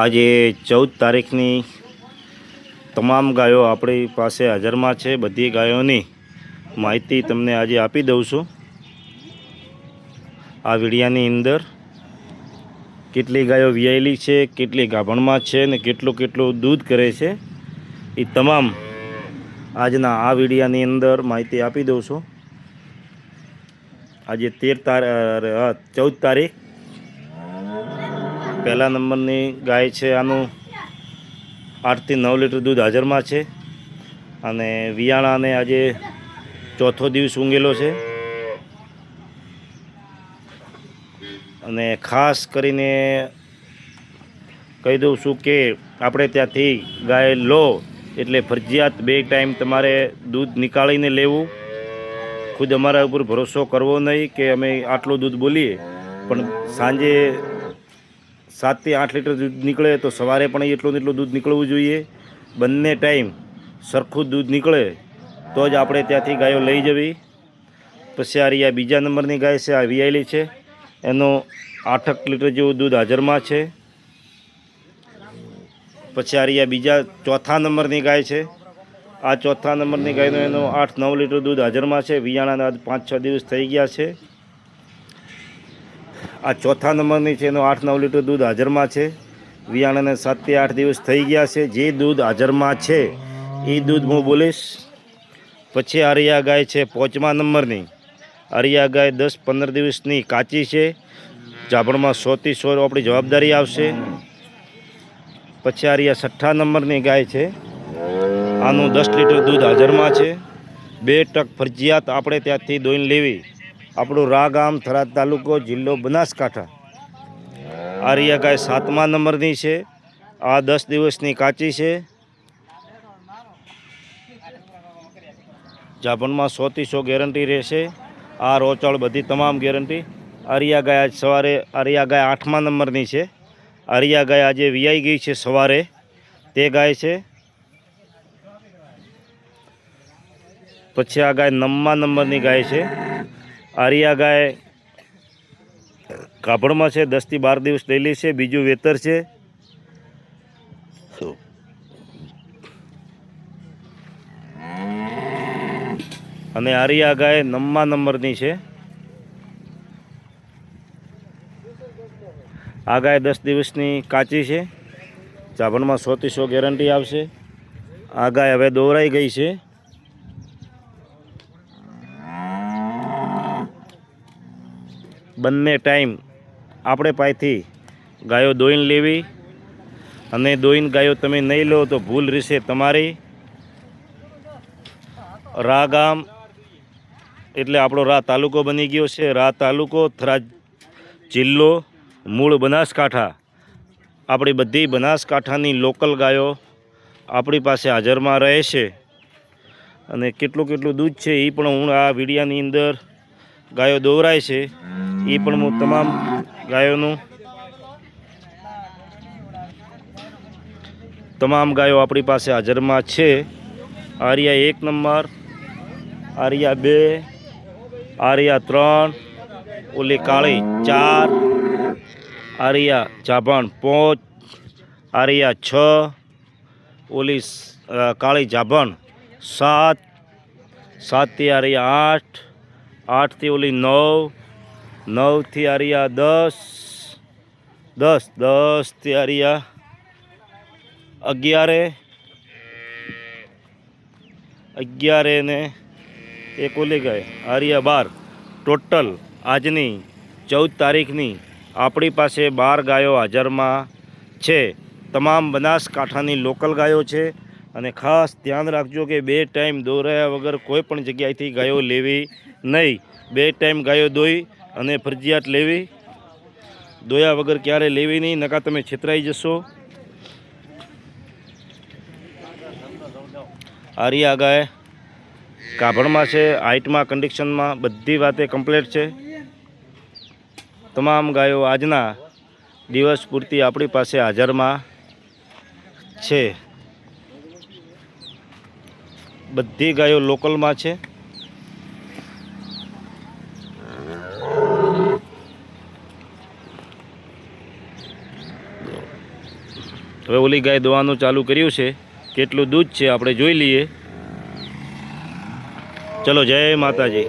આજે ચૌદ તારીખની તમામ ગાયો આપણી પાસે હાજરમાં છે. બધી ગાયોની માહિતી તમને આજે આપી દઉં છું. આ વિડિયાની અંદર કેટલી ગાયો વ્યાયેલી છે, કેટલી ગાભણમાં છે ને કેટલું કેટલું દૂધ કરે છે એ તમામ આજના આ વિડિયાની અંદર માહિતી આપી દઉં છું. આજે તેર તાર ચૌદ તારીખ પહેલા નંબરની ગાય છે આનું આઠથી નવ લીટર દૂધ હાજરમાં છે. અને વિયાણાને આજે ચોથો દિવસ ઊંઘેલો છે. અને ખાસ કરીને કહી દઉં છું કે આપણે ત્યાંથી ગાય લો એટલે ફરજિયાત બે ટાઈમ તમારે દૂધ નીકાળીને લેવું. ખુદ અમારા ઉપર ભરોસો કરવો નહીં કે અમે આટલું દૂધ બોલીએ. પણ સાંજે સાતથી આઠ લીટર દૂધ નીકળે તો સવારે પણ એટલું એટલું દૂધ નીકળવું જોઈએ. બંને ટાઈમ સરખું દૂધ નીકળે તો જ આપણે ત્યાંથી ગાયો લઈ જવી. પછી આ બીજા નંબરની ગાય છે, આ વિયાયેલી છે. એનો આઠક લીટર જેવું દૂધ હાજરમાં છે. પછી આ રહ્યા બીજા ચોથા નંબરની ગાય છે. આ ચોથા નંબરની ગાયનો એનો આઠ નવ લીટર દૂધ હાજરમાં છે. વિયાણાના પાંચ છ દિવસ થઈ ગયા છે. આ ચોથા નંબરની છે, એનું આઠ નવ લીટર દૂધ હાજરમાં છે. વિયાણાને સાતથી આઠ દિવસ થઈ ગયા છે. જે દૂધ હાજરમાં છે, એ દૂધ હું બોલીશ. પછી આરિયા ગાય છે, પાંચમા નંબરની. આરિયા ગાય દસ પંદર દિવસની કાચી છે. જાભણમાં સોથી સો આપણી જવાબદારી આવશે. પછી આરિયા છઠ્ઠા નંબરની ગાય છે. આનું દસ લીટર દૂધ હાજરમાં છે. બે ટક ફરજિયાત આપણે ત્યાંથી દોઈને લેવી. આપણું રા ગામ થરાદ તાલુકો, જિલ્લો બનાસકાંઠા. આર્યા ગાય સાતમા નંબરની છે. આ દસ દિવસની કાચી છે. જાપણમાં સોથી સો ગેરંટી રહેશે. આ રોચળ બધી તમામ ગેરંટી. આરિયા ગાય આજ સવારે આર્યા ગાય આઠમા નંબરની છે. આર્યા ગાય આજે વિયાઈ ગઈ છે સવારે. તે ગાય છે. પછી આ ગાય નવમા નંબરની ગાય છે. આરિયા ગાય કાપડમાં છે દસથી બાર દિવસ ડેલી છે બીજું વેતર છે. અને આરિયા ગાય નવમા નંબરની છે. આ ગાય દસ દિવસની કાચી છે. ચાવણમાં સોથી સો ગેરંટી આવશે. આ ગાય હવે દોરાઈ ગઈ છે. બંને ટાઈમ આપણે પાસેથી ગાયો દોઈને લેવી અને દોઈને ગાયો તમે નહીં લો તો ભૂલ રહેશે તમારી. રા ગામ એટલે આપણો રા તાલુકો બની ગયો છે. રા તાલુકો થરા જિલ્લો, મૂળ બનાસકાંઠા. આપણી બધી બનાસકાંઠાની લોકલ ગાયો આપણી પાસે હાજરમાં રહે છે. અને કેટલું કેટલું દૂધ છે એ પણ હું આ વિડીયાની અંદર ગાયો દોરાય છે. એ પણ હું તમામ ગાયોનું તમામ ગાયો આપણી પાસે હાજરમાં છે. આર્યા એક નંબર, આર્યા બે, આર્યા ત્રણ, ઓલી કાળી ચાર, આર્યા જાભણ પાંચ, આર્યા છ, ઓલી કાળી જાભણ સાત, સાતથી આર્યા આઠ, આઠથી ઓલી નવ નવથી આરિયા દસ દસ દસથી આરિયા અગિયારે અગિયારે ને એક ઓલી ગઈ, આરિયા બાર. ટોટલ આજની ચૌદ તારીખની આપણી પાસે બાર ગાયો હાજરમાં છે. તમામ બનાસકાંઠાની લોકલ ગાયો છે અને ખાસ ધ્યાન રાખજો કે બે ટાઈમ દોરાયા વગર કોઈ પણ જગ્યાએથી ગાયો લેવી નહીં. બે ટાઈમ ગાયો દોઈ અને ફરજિયાત લેવી. દોયા વગર ક્યારે લેવી નહીં, નકા તમે છેતરાઈ જશો. આરિયા ગાય કાભણમાં છે, હાઇટમાં કન્ડિશનમાં બધી વાતે કમ્પ્લેટ છે. તમામ ગાયો આજના દિવસ પૂરતી આપણી પાસે હાજરમાં છે. બધી ગાયો લોકલમાં છે. હવે ઓલી ગાય દોવાનું ચાલુ કર્યું છે. કેટલું દૂધ છે આપણે જોઈ લઈએ. ચલો, જય માતાજી.